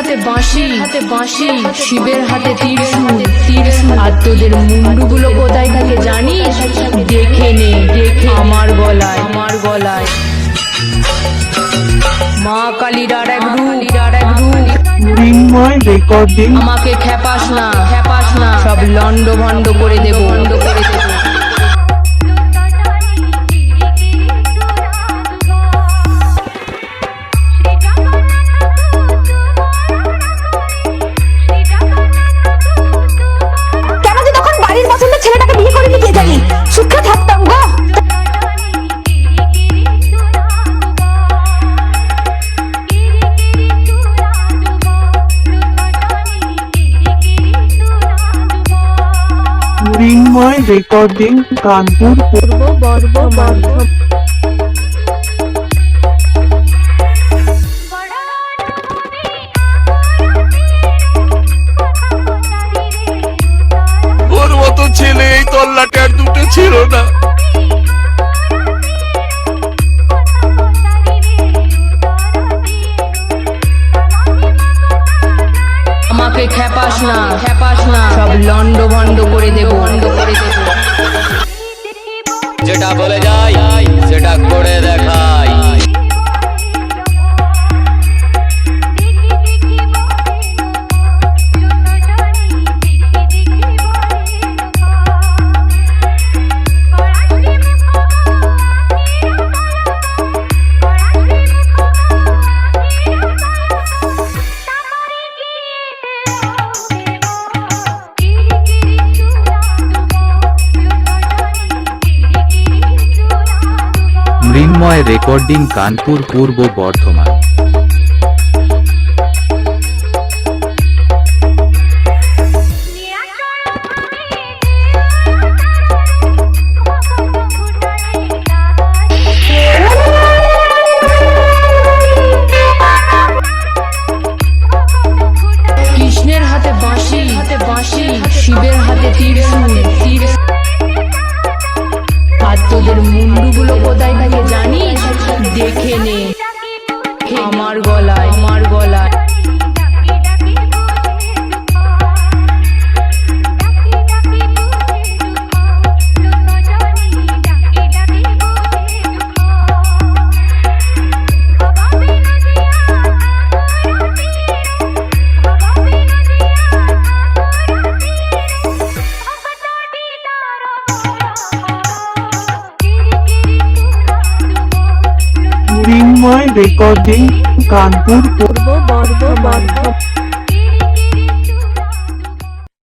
হাতে বাঁশি হাতে বাঁশি শিবের হাতে তীরশুল তীরশুল। আর তোদের মুন্ডুগুলো কোথায় থাকে জানিস? দেখে নে দেখে আমার গলায় আমার গলায়। মা কালীর আর এক রূপ আর এক রূপ মৃন্ময় রেকর্ডিং। আমাকে খেপাস না খেপাস না। সব লন্ড ভন্ড করে দেবো ভন্ড করে দেবো। মৃন্ময় রেকর্ডিং কানপুর পূর্ব বর্ধমান ছেলে এই তল্লাটার দুটো ছিল না আমাকে খেপাস না খেপাস না। সব লন্ড ভন্ড করে দেবো। ভন্ড করে দেবো। যেটা বলে যাই সেটা মৃন্ময় রেকর্ডিং কানপুর পূর্ব বর্ধমান। কৃষ্ণের হাতে বাঁশি শিবের হাতে তোদের মুন্ডুগুলো কোথায় থাকে দেখে নে আমার গলায় আমার গলায় মৃন্ময় রেকর্ডিং কানপুর পূর্ব বর্ধমান